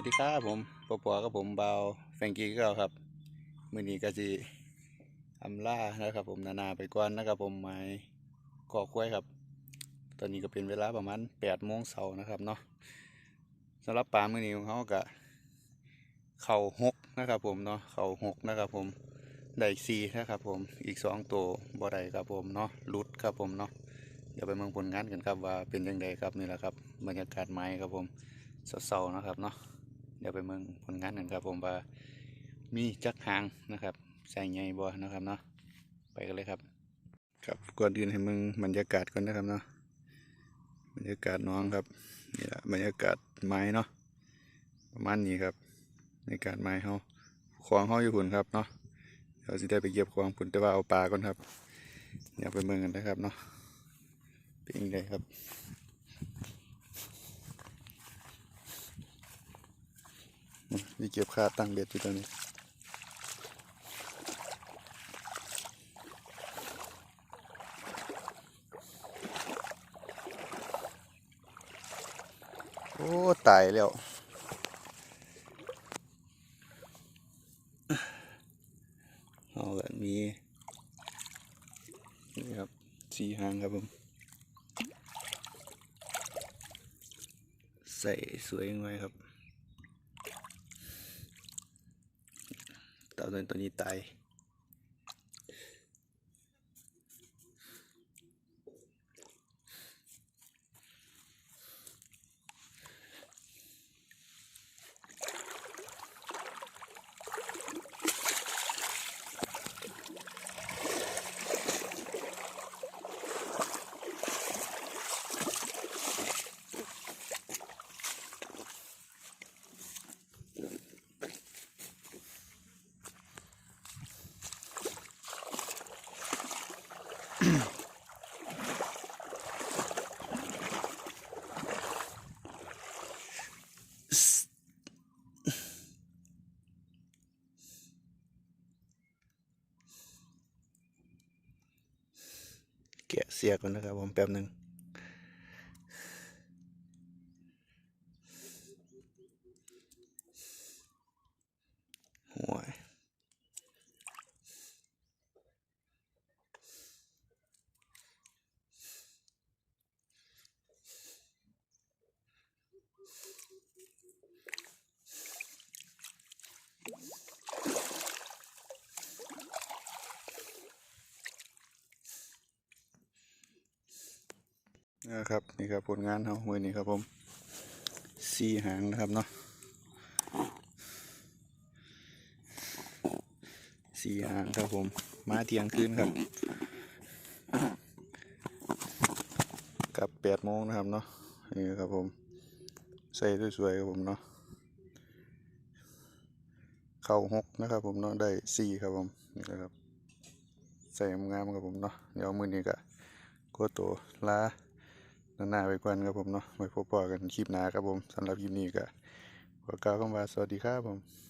วัสดีครับผมปอปอกับผมเบาแฟงกี้ก็ครับ มือนี้ก็สิอำลานะครับ ผมนานาไปก่อนนะครับ ผมหมายขอคุ้ยครับ ตอนนี้ก็เป็นเวลาประมาณ8โมงเช้านะครับเนาะสำหรับปลามือนี้ของเขาก็เข่าหกนะครับ ผมเนาะเข่าหกนะครับผมได้อีกสี่นะครับผมอีกสองตัวบ่ได้ครับผมเนาะลุดครับผมเนาะเดี๋ยวไปเมืองผลงานกันครับว่าเป็นยังไงครับนี่แหละครับบรรยากาศไม้ครับผมเศร้าๆนะครับเนาะ เดี๋ยวไปเมืองผลงานกันครับผมว่ามีจักหางนะครับ ใส่ใหญ่บ่นะครับเนาะไปกันเลยครับ ครับก่อนอื่นให้มึงบรรยากาศก่อนนะครับเนาะบรรยากาศน้องครับนี่แหละบรรยากาศไม้เนาะประมาณนี้ครับบรรยากาศไม้เฮาของเฮาอยู่หุ่นครับเนาะเดี๋ยวสิได้ไปเก็บของปุ่นแต่ว่าเอาปลาก่อนครับเดี๋ยวไปเมืองกันนะครับเนาะเป็นยังไงครับ นี่เก็บค่าตั้งเบ็ดอยู่ตรงนี้โอ้ตายแล้วเอาแบบมีนี่ครับสีหางครับผม ใส่สวยงไว้ครับ เต่าตัวนี้ตา แกะเสียก่อนนะครับผมแป๊บหนึ่ง นะครับนี่ครับผลงานเขามือนี้ครับผมสี่หางนะครับเนาะสี่หางครับผมมาเทียงคืนครับกับแปดโมงนะครับเนาะนี่ครับผม ใส่สวยๆครับผมเนาะเข่าหกนะครับผมเนาะได้สี่ครับผมนี่นะครับใส่งามครับผมเนาะเดี๋ยวมือนี้ก็โกโตลาหน้าไปก่อนครับผมเนาะไว้พบปะกันคลิปหน้าครับผมสำหรับคลิปนี้ก็ขอกล่าวคำว่าสวัสดีครับผม